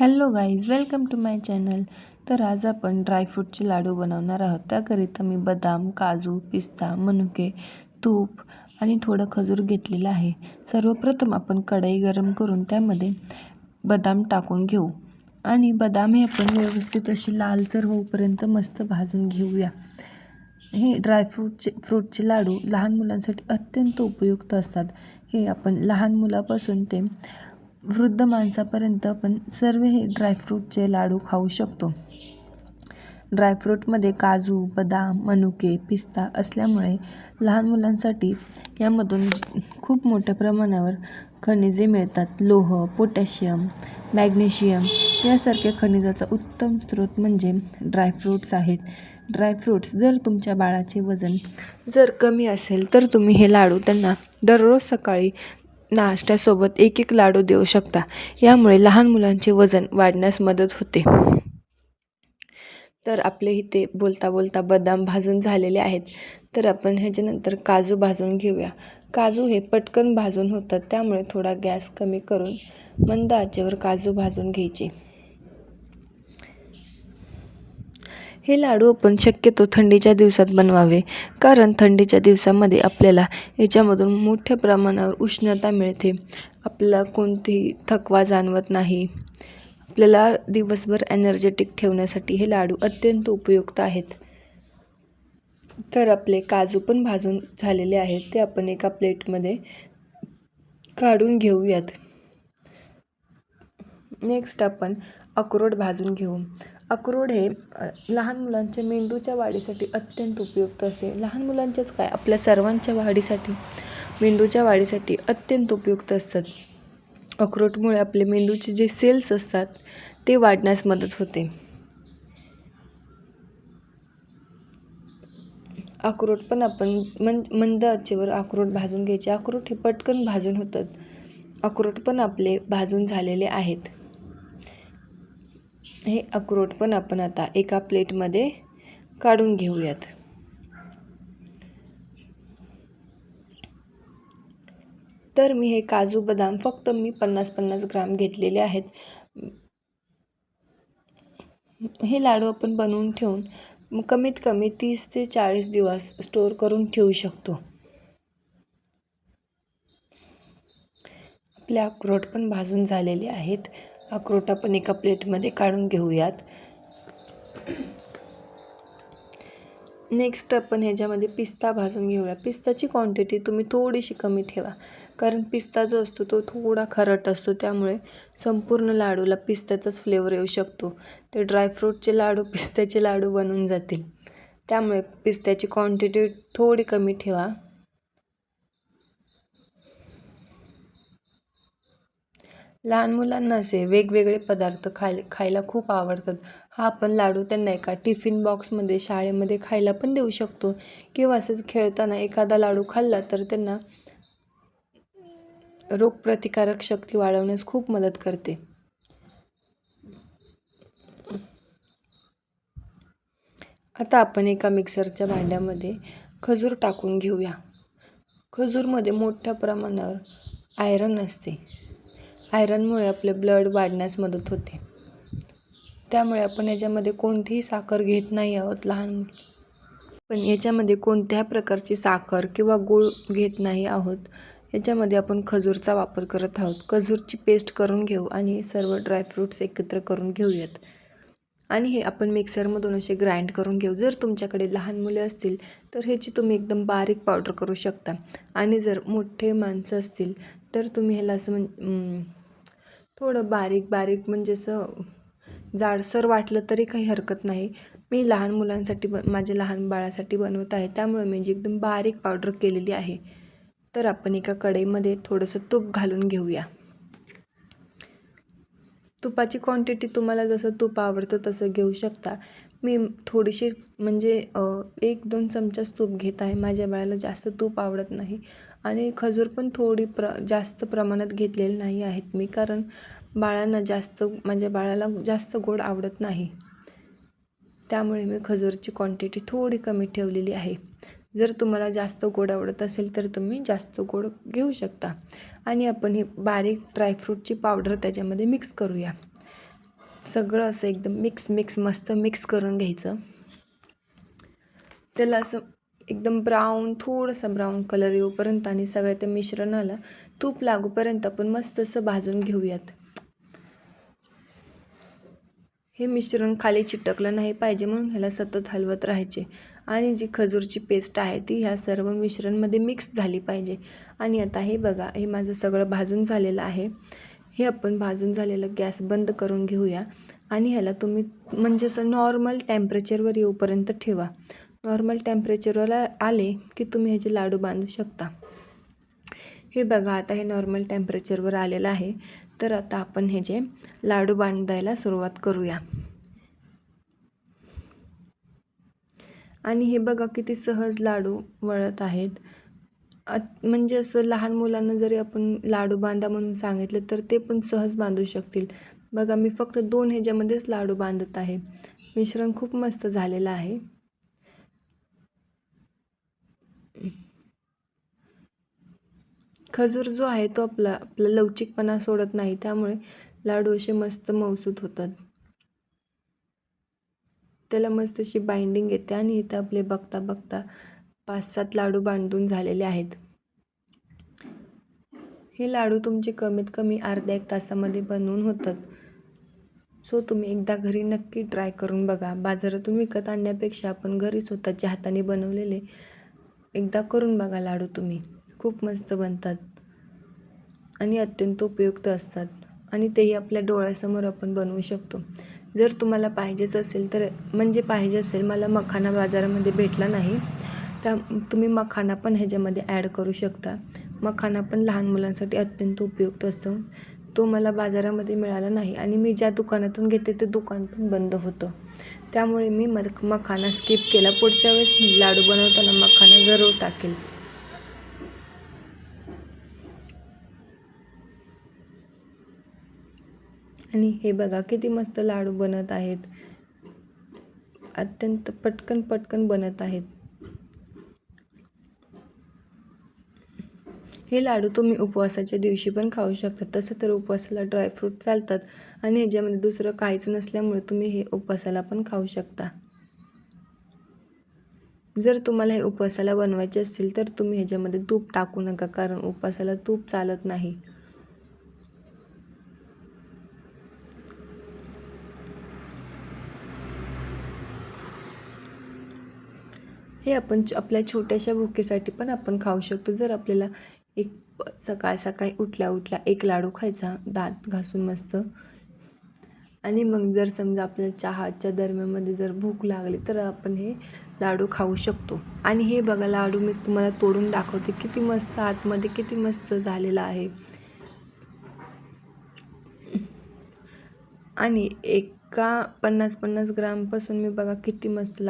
Hello guys welcome to my channel. तर आज आपण ड्रायफ्रूटचे लाडू बनवणार आहोत. त्याकरिता मी बदाम काजू पिस्ता मनुके तूप आणि थोडं खजूर घेतलेलं आहे. सर्वप्रथम आपण कढई गरम करून त्यामध्ये बदाम टाकून घेऊ. आणि बदाम हे आपण व्यवस्थित अशी लालसर होऊपर्यंत मस्त भाजून घेऊया. हे ड्रायफ्रूटचे फ्रूटचे लाडू लहान मुलांसाठी अत्यंत उपयुक्त असतात. हे आपण लहान मुलापासून ते वृद्ध माणसापर्यंत आपण सर्व हे ड्रायफ्रूटचे लाडू खाऊ शकतो. ड्रायफ्रूटमध्ये काजू बदाम मनुके पिस्ता असल्यामुळे लहान मुलांसाठी यामधून खूप मोठ्या प्रमाणावर खनिजे मिळतात. लोह पोटॅशियम मॅग्नेशियम यासारख्या खनिजाचा उत्तम स्रोत म्हणजे ड्रायफ्रूट्स आहेत. ड्रायफ्रूट्स जर तुमच्या बाळाचे वजन जर कमी असेल तर तुम्ही हे लाडू त्यांना दररोज सकाळी नाश्त्यासोबत एक एक लाडू देऊ शकता. यामुळे लहान मुलांचे वजन वाढण्यास मदत होते. तर आपले इथे बोलता बोलता बदाम भाजून झालेले आहेत. तर आपण ह्याच्यानंतर काजू भाजून घेऊया. काजू हे पटकन भाजून होतात. त्यामुळे थोडा गॅस कमी करून मंद आचेवर काजू भाजून घ्यायचे. हे लाडू आपण शक्यतो थंडीच्या दिवसात बनवावे कारण थंडीच्या दिवसामध्ये आपल्याला याच्यामधून मोठ्या प्रमाणावर उष्णता मिळते. आपल्याला कोणतीही थकवा जाणवत नाही. आपल्याला दिवसभर एनर्जेटिक ठेवण्यासाठी हे लाडू अत्यंत उपयुक्त आहेत. तर आपले काजू पण भाजून झालेले आहेत ते आपण एका प्लेटमध्ये काढून घेऊयात. नेक्स्ट आपण अक्रोड भाजून घेऊ. अक्रोड हे लहान मुलांच्या मेंदूच्या वाढीसाठी अत्यंत उपयुक्त असते. लहान मुलांच्याच काय? आपल्या सर्वांच्या वाढीसाठी मेंदूच्या वाढीसाठी अत्यंत उपयुक्त असतात. अक्रोडमुळे आपले मेंदूचे जे सेल्स असतात ते वाढण्यास मदत होते. अक्रोड पण आपण मन मंद आचेवर अक्रोड भाजून घ्यायचे. अक्रोड हे पटकन भाजून होतात. अक्रोड पण आपले भाजून झालेले आहेत. हे अक्रोड पण आपण आता एका प्लेटमध्ये काढून घेऊयात. तर मी हे काजू बदाम फक्त मी पन्नास पन्नास ग्राम घेतलेले आहेत. हे लाडू आपण बनवून ठेवून कमीत कमी तीस ते चाळीस दिवस स्टोअर करून ठेवू शकतो. आपले अक्रोड पण भाजून झालेले आहेत. अक्रोट आपण एका प्लेटमध्ये काढून घेऊयात. नेक्स्ट आपण ह्याच्यामध्ये पिस्ता भाजून घेऊया. पिस्ताची क्वांटिटी तुम्ही थोडीशी कमी ठेवा. कारण पिस्ता जो असतो तो थोडा खरट असतो. त्यामुळे संपूर्ण लाडूला पिस्त्याचाच फ्लेवर येऊ शकतो. ते ड्रायफ्रूटचे लाडू पिस्त्याचे लाडू बनून जातील. त्यामुळे पिस्त्याची क्वांटिटी थोडी कमी ठेवा. लहान मुलांना असे वेगवेगळे पदार्थ खाय खायला खूप आवडतात. हा आपण लाडू त्यांना एका टिफिन बॉक्समध्ये शाळेमध्ये खायला पण देऊ शकतो. किंवा असंच खेळताना एखादा लाडू खाल्ला तर त्यांना रोगप्रतिकारक शक्ती वाढवण्यास खूप मदत करते. आता आपण एका मिक्सरच्या भांड्यामध्ये खजूर टाकून घेऊया. खजूरमध्ये मोठ्या प्रमाणावर आयरन असते. आयरनमुळे आपले ब्लड वाढण्यास मदत होते. त्यामुळे आपण याच्यामध्ये कोणतीही साखर घेत नाही आहोत लहान मुलं. पण याच्यामध्ये कोणत्या प्रकारची साखर किंवा गूळ घेत नाही आहोत. याच्यामध्ये आपण खजूरचा वापर करत आहोत. खजूरची पेस्ट करून घेऊ आणि सर्व ड्रायफ्रूट्स एकत्र करून घेऊयात. आणि हे आपण मिक्सरमधून असे ग्राइंड करून घेऊ. जर तुमच्याकडे लहान मुले असतील तर ह्याची तुम्ही एकदम बारीक पावडर करू शकता. आणि जर मोठे माणसं असतील तर तुम्ही ह्याला असं म्हण थोडं बारीक बारीक म्हणजे असं जाडसर वाटलं तरी काही हरकत नाही. मी लहान मुलांसाठी ब माझ्या लहान बाळासाठी बनवत आहे. त्यामुळे मी जी एकदम बारीक पावडर केलेली आहे तर आपण एका कढईमध्ये थोडंसं तूप घालून घेऊया. तुपाची क्वांटिटी तुम्हाला जसं तूप आवडतं तसं घेऊ शकता. मी थोडीशी म्हणजे एक दोन चमचाच तूप घेत आहे. माझ्या बाळाला जास्त तूप आवडत नाही. आणि खजूर पण थोडी प्र जास्त प्रमाणात घेतलेली नाही आहेत मी कारण बाळांना जास्त माझ्या बाळाला जास्त गोड आवडत नाही. त्यामुळे मी खजूरची क्वांटिटी थोडी कमी ठेवलेली आहे. जर तुम्हाला जास्त गोड आवडत असेल तर तुम्ही जास्त गोड घेऊ शकता. आणि आपण ही बारीक ड्रायफ्रूटची पावडर त्याच्यामध्ये मिक्स करूया. सगळं असं एकदम मिक्स मिक्स मस्त मिक्स करून घ्यायचं. त्याला असं एकदम ब्राऊन थोडंसं ब्राऊन कलर येऊपर्यंत आणि सगळ्या त्या मिश्रणाला तूप लागूपर्यंत आपण मस्त असं भाजून घेऊयात. हे मिश्रण खाली चिटकलं नाही पाहिजे म्हणून ह्याला सतत हलवत राहायचे. आणि जी खजूरची पेस्ट आहे ती ह्या सर्व मिश्रणमध्ये मिक्स झाली पाहिजे. आणि आता हे बघा हे माझं सगळं भाजून झालेलं आहे. हे आपण भाजून झालेलं गॅस बंद करून घेऊया. आणि ह्याला तुम्ही म्हणजे असं नॉर्मल टेम्परेचरवर येऊपर्यंत ठेवा. नॉर्मल टेम्परेचरवर आले की तुम्ही ह्याचे लाडू बांधू शकता. हे बघा आता हे नॉर्मल टेम्परेचरवर आलेलं आहे. तर आता आपण हे जे लाडू बांधायला सुरुवात करूया. आणि हे बघा किती सहज लाडू वळत आहेत. म्हणजे असं लहान मुलांना जरी आपण लाडू बांधा म्हणून सांगितलं तर ते पण सहज बांधू शकतील. बघा मी फक्त दोन ह्याच्यामध्येच लाडू बांधत आहे. मिश्रण खूप मस्त झालेलं आहे. खजूर जो आहे तो आपला आपला लवचिकपणा सोडत नाही. त्यामुळे लाडू असे मस्त मऊसूत होतात. त्याला मस्त अशी बाइंडिंग येते आणि इथं आपले बघता बघता पाच सात लाडू बांधून झालेले आहेत. हे लाडू तुमचे कमीत कमी अर्ध्या एक तासामध्ये बनवून होतात. सो तुम्ही एकदा घरी नक्की ट्राय करून बघा. बाजारातून विकत आणण्यापेक्षा आपण घरी स्वतःच्या हाताने बनवलेले एकदा करून बघा लाडू तुम्ही. खूप मस्त बनतात आणि अत्यंत उपयुक्त असतात. आणि तेही आपल्या डोळ्यासमोर आपण बनवू शकतो. जर तुम्हाला पाहिजेच असेल तर म्हणजे पाहिजे असेल मला मखाना बाजारामध्ये भेटला नाही. त्या तुम्ही मखाना पण ह्याच्यामध्ये ॲड करू शकता. मखाना पण लहान मुलांसाठी अत्यंत उपयुक्त असतो. तो मला बाजारामध्ये मिळाला नाही आणि मी ज्या दुकानातून घेते ते दुकान पण बंद होतं. त्यामुळे मी मख मखाना स्किप केला. पुढच्या वेळेस मी लाडू बनवताना मखाना जरूर टाकेल. आणि हे बघा किती मस्त लाडू बनत आहेत. अत्यंत पटकन पटकन बनत आहेत. हे लाडू तुम्ही उपवासाच्या दिवशी पण खाऊ शकता. तसं तर उपवासाला ड्रायफ्रूट चालतात आणि ह्याच्यामध्ये दुसरं काहीच नसल्यामुळे तुम्ही हे उपवासाला पण खाऊ शकता. जर तुम्हाला हे उपवासाला बनवायचे असतील तर तुम्ही ह्याच्यामध्ये तूप टाकू नका कारण उपवासाला तूप चालत नाही. हे आपण आपल्या छोट्याशा भुकेसाठी पण आपण खाऊ शकतो. जर आपल्याला एक सकाळ सकाळी उठल्या उठल्या एक लाडू खायचा दात घासून मस्त. आणि मग जर समजा आपल्याला चहाच्या दरम्यानमध्ये जर भूक लागली तर आपण हे लाडू खाऊ शकतो. आणि हे बघा लाडू मी तुम्हाला तोडून दाखवते. किती मस्त आतमध्ये किती मस्त झालेला आहे. आणि एका पन्नास पन्नास ग्रामपासून मी बघा किती मस्त लाडू